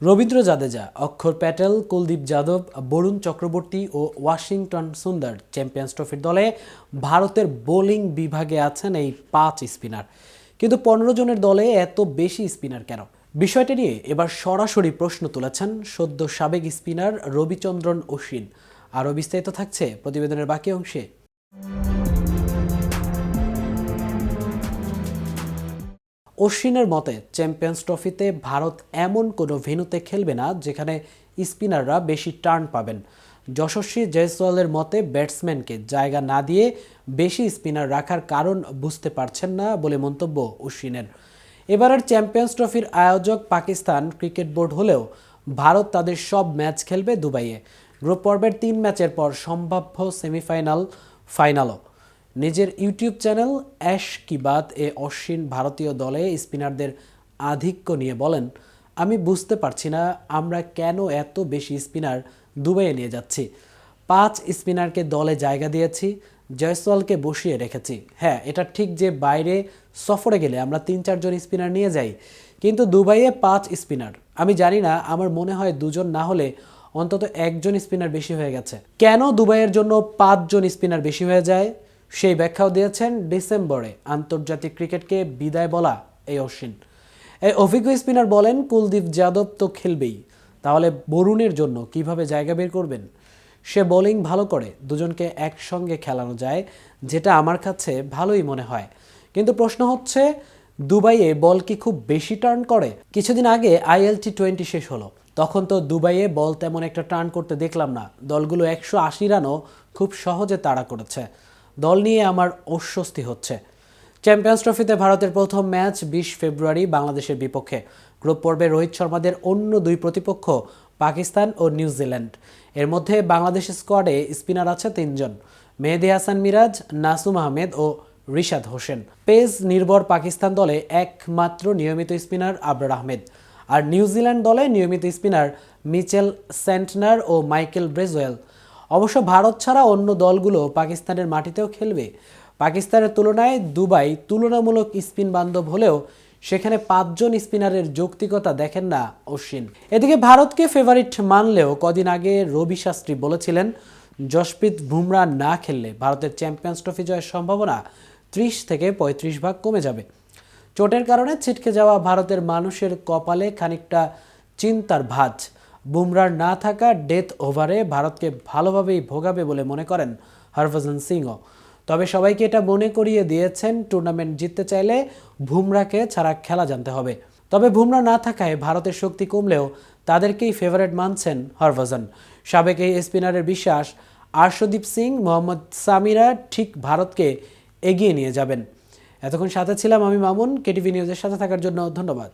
রবীন্দ্র জাদেজা, অক্ষর প্যাটেল, কুলদীপ যাদব, বরুণ চক্রবর্তী ও Washington Sundar champions ট্রফির দলে ভারতের বোলিং বিভাগে আছেন এই পাঁচ স্পিনার। কিন্তু পনেরো জনের দলে এত বেশি স্পিনার কেন? বিষয়টি নিয়ে এবার সরাসরি প্রশ্ন তুলেছেন সদ্য সাবেক স্পিনার রবিচন্দ্রন অশ্বিন। আরও বিস্তারিত থাকছে প্রতিবেদনের বাকি অংশে। অশ্বিনের মতে চ্যাম্পিয়ন্স ট্রফিতে ভারত এমন কোনো ভেন্যুতে খেলবে না যেখানে স্পিনাররা বেশি টার্ন পাবেন। যশস্বী জয়সওয়ালের মতে ব্যাটসম্যানকে জায়গা না দিয়ে বেশি স্পিনার রাখার কারণ বুঝতে পারছেন না বলে মন্তব্য অশ্বিনের। এবারের চ্যাম্পিয়ন্স ট্রফির আয়োজক পাকিস্তান ক্রিকেট বোর্ড হলেও ভারত তাদের সব ম্যাচ খেলবে দুবাইয়ে। গ্রুপ পর্বের তিন ম্যাচের পর সম্ভাব্য সেমিফাইনাল, ফাইনালও। নিজের ইউটিউব চ্যানেল অ্যাশ কি বাত এ অশ্বিন ভারতীয় দলে স্পিনারদের আধিক্য নিয়ে বলেন, আমি বুঝতে পারছি না আমরা কেন এত বেশি স্পিনার দুবাইয়ে নিয়ে যাচ্ছি। পাঁচ স্পিনারকে দলে জায়গা দিয়েছি, জয়সওয়ালকে বসিয়ে রেখেছি। হ্যাঁ এটা ঠিক যে বাইরে সফরে গেলে আমরা তিন চারজন স্পিনার নিয়ে যাই, কিন্তু দুবাইয়ে পাঁচ স্পিনার। আমি জানি না, আমার মনে হয় দুজন না হলে অন্তত একজন স্পিনার বেশি হয়ে গেছে। কেন দুবাইয়ের জন্য পাঁচজন স্পিনার বেশি হয়ে যায়? সেই ব্যাখ্যাও দিয়েছেন ডিসেম্বরে আন্তর্জাতিক ক্রিকেটকে বিদায় বলা এই অশ্বিন। এই অভিজ্ঞ স্পিনার বলেন, কুলদীপ যাদব তো খেলবেই। তাহলে বরুণের জন্য কীভাবে জায়গা বের করবেন? সে বোলিং ভালো করে, দুজনকে একসঙ্গে খেলানো যায়, যেটা আমার কাছে ভালোই মনে হয়। কিন্তু প্রশ্ন হচ্ছে, দুবাইয়ে বল কি খুব বেশি টার্ন করে? কিছুদিন আগে আইএল টি টোয়েন্টি শেষ হলো। তখন তো দুবাইয়ে বল তেমন একটা টার্ন করতে দেখলাম না। দলগুলো একশো আশি রানও খুব সহজে তাড়া করেছে। দল নিয়ে আমার অস্বস্তি হচ্ছে। চ্যাম্পিয়ন্স ট্রফিতে ভারতের প্রথম ম্যাচ বিশ ফেব্রুয়ারি বাংলাদেশের বিপক্ষে। গ্রুপ পর্বে রোহিত শর্মাদের অন্য দুই প্রতিপক্ষ পাকিস্তান ও নিউজিল্যান্ড। এর মধ্যে বাংলাদেশের স্কোয়াডে স্পিনার আছে তিনজন। মেহেদি হাসান মিরাজ, নাসুম আহমেদ ও রিশাদ হোসেন। পেস নির্ভর পাকিস্তান দলে একমাত্র নিয়মিত স্পিনার আবরার আহমেদ। আর নিউজিল্যান্ড দলে নিয়মিত স্পিনার মিচেল সেন্টনার ও মাইকেল ব্রেজওয়েল। অবশ্য ভারত ছাড়া অন্য দলগুলো পাকিস্তানের মাটিতেও খেলবে। পাকিস্তানের তুলনায় দুবাই তুলনামূলক স্পিন বান্ধব হলেও সেখানে পাঁচজন স্পিনারের যৌক্তিকতা দেখেন না অশ্বিন। এদিকে ভারতকে ফেভারিট মানলেও কদিন আগে রবি শাস্ত্রী বলেছিলেন জশপ্রীত বুমরা না খেললে ভারতের চ্যাম্পিয়ন্স ট্রফি জয়ের সম্ভাবনা ত্রিশ থেকে পঁয়ত্রিশ ভাগ কমে যাবে। চোটের কারণে ছিটকে যাওয়া ভারতের মানুষের কপালে খানিকটা চিন্তার ভাঁজ। বুমরার না থাকা ডেথ ওভারে ভারতকে ভালোভাবেই ভোগাবে বলে মনে করেন হরভজন সিংও তবে সবাইকে এটা মনে করিয়ে দিয়েছেন, টুর্নামেন্ট জিততে চাইলে বুমরাকে ছাড়া খেলা জানতে হবে। তবে বুমরা না থাকায় ভারতের শক্তি কমলেও তাদেরকেই ফেভারিট মানছেন হরভজন। সাবেক এই স্পিনারের বিশ্বাস আর্শদীপ সিং, মোহাম্মদ সামিরা ঠিক ভারতকে এগিয়ে নিয়ে যাবেন। এতক্ষণ সাথে ছিলাম আমি মামুন, কেটিভি নিউজের সাথে থাকার জন্য ধন্যবাদ।